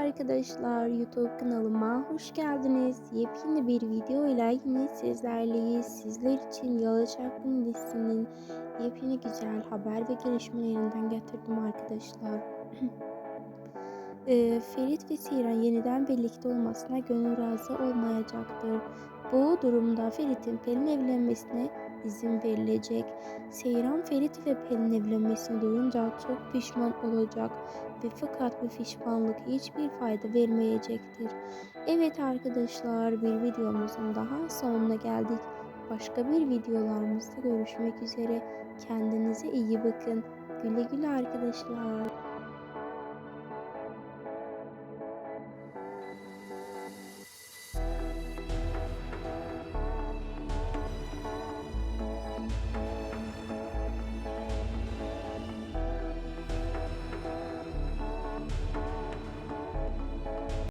arkadaşlar YouTube kanalıma hoş geldiniz. Yepyeni bir video ile yine sizlerleyiz. Sizler için Yalı Çapkın yepyeni güzel haber ve gelişmelerinden getirdim arkadaşlar. Ee, Ferit ve Siren yeniden birlikte olmasına gönül razı olmayacaktır. Bu durumda Ferit'in Pelin evlenmesine izin verilecek. Seyran Ferit ve Pelin evlenmesini duyunca çok pişman olacak ve fakat bu pişmanlık hiçbir fayda vermeyecektir. Evet arkadaşlar bir videomuzun daha sonuna geldik. Başka bir videolarımızda görüşmek üzere. Kendinize iyi bakın. Güle güle arkadaşlar.